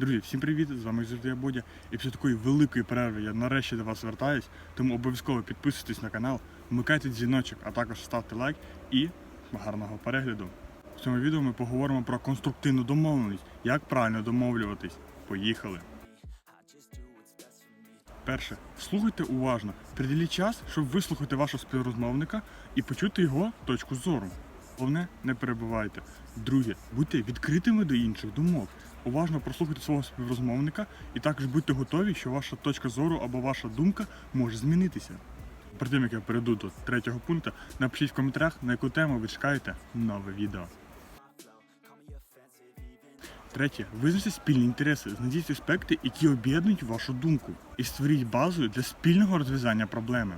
Друзі, всім привіт! З вами завжди я Бодя. І після такої великої перерви я нарешті до вас звертаюсь, тому обов'язково підписуйтесь на канал, вмикайте дзвіночок, а також ставте лайк і гарного перегляду. В цьому відео ми поговоримо про конструктивну домовленість, як правильно домовлюватись. Поїхали! Перше, слухайте уважно, приділіть час, щоб вислухати вашого співрозмовника і почути його точку зору. Головне, не перебувайте. Друге, будьте відкритими до інших думок. Уважно прослухайте свого співрозмовника і також будьте готові, що ваша точка зору або ваша думка може змінитися. Перед тим, як я перейду до третього пункту, напишіть в коментарях, на яку тему ви чекаєте нове відео. Третє, визначте спільні інтереси, знайдіть аспекти, які об'єднують вашу думку, і створіть базу для спільного розв'язання проблеми.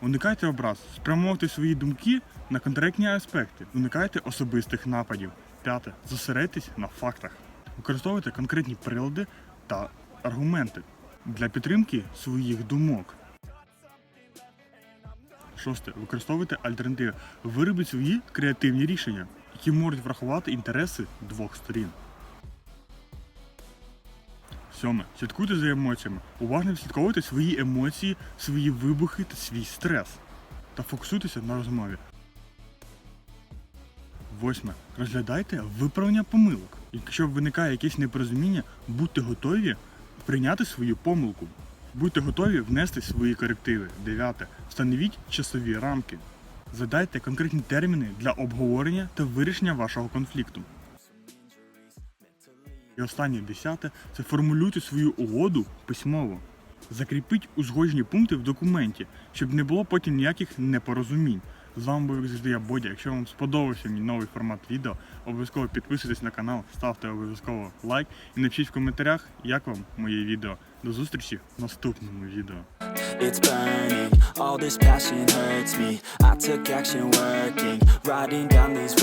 Уникайте образ, спрямовуйте свої думки на конкретні аспекти, уникайте особистих нападів. П'яте, зосередьтесь на фактах. Використовуйте конкретні прилади та аргументи для підтримки своїх думок. Шосте. Використовуйте альтернативи. Виробіть свої креативні рішення, які можуть врахувати інтереси двох сторін. Сьоме. Слідкуйте за емоціями. Уважно відслідковуйте свої емоції, свої вибухи та свій стрес. Та фокусуйтеся на розмові. Восьме. Розглядайте виправлення помилок. Якщо виникає якесь непорозуміння, будьте готові прийняти свою помилку. Будьте готові внести свої корективи. Дев'яте. Встановіть часові рамки. Задайте конкретні терміни для обговорення та вирішення вашого конфлікту. І останнє десяте це формулюйте свою угоду письмово. Закріпіть узгоджені пункти в документі, щоб не було потім ніяких непорозумінь. З вами був завжди я Бодя. Якщо вам сподобався мій новий формат відео, обов'язково підписуйтесь на канал, ставте обов'язково лайк і напишіть в коментарях, як вам моє відео. До зустрічі в наступному відео. It's burning, all this passion hurts me I took action working, writing down these